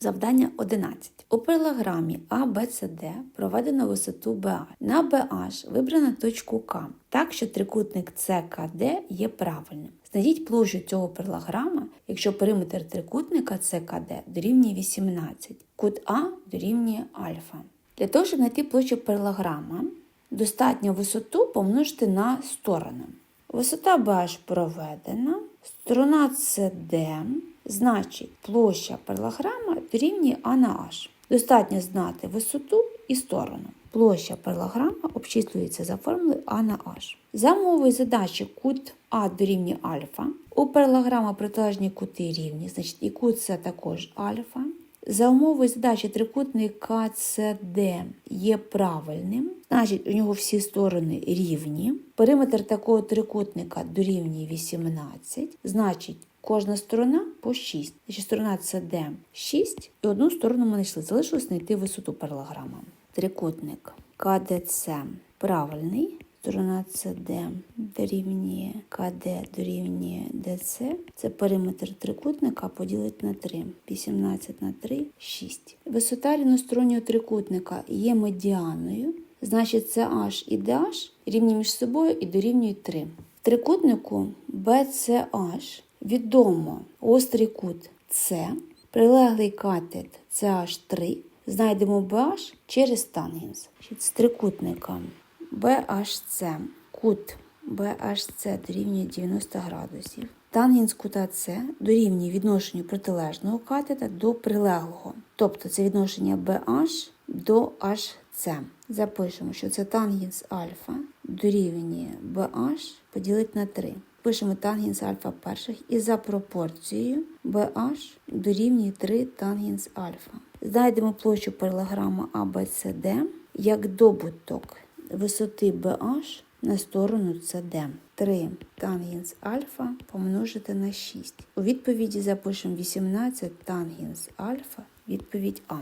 Завдання 11. У паралограмі ABCD проведено висоту BH. На BH вибрано точку К, так що трикутник CKD є правильним. Знайдіть площу цього паралограма, якщо периметр трикутника CKD дорівнює 18, кут А дорівнює альфа. Для того, щоб знайти площу паралограма, достатньо висоту помножити на сторону. Висота BH проведена, сторона CD, значить площа паралограма дорівнює А на H. Достатньо знати висоту і сторону. Площа паралограма обчислюється за формулою А на H. За мовою задачі кут А дорівнює альфа. У паралограма протилежні кути рівні, значить і кут С також альфа. За умовою задачі трикутник КЦД є правильним, значить у нього всі сторони рівні. Периметр такого трикутника дорівнює 18, значить кожна сторона по 6. Значить сторона СД 6 і одну сторону ми знайшли. Залишилось знайти висоту паралограма. Трикутник КДЦ правильний. Сторона СД дорівнює КД дорівнює ДЦ. Це периметр трикутника поділити на 3. 18 на 3 6. Висота рівностороннього трикутника є медіаною. Значить, це H і DH рівні між собою і дорівнюють 3. В трикутнику BCH відомо острий кут С, прилеглий катет CH3. Знайдемо BH через тангенс. З трикутника BHC кут BHC дорівнює 90 градусів. Тангенс кута С дорівнює відношенню протилежного катета до прилеглого. Тобто це відношення BH до HC. Запишемо, що це тангенс альфа дорівнює BH поділити на 3. Пишемо тангенс альфа перших і за пропорцією BH дорівнює 3 тангенс альфа. Знайдемо площу паралограма ABCD як добуток висоти BH на сторону CD. 3 тангенс альфа помножити на 6. У відповіді запишемо 18 тангенс альфа, відповідь А.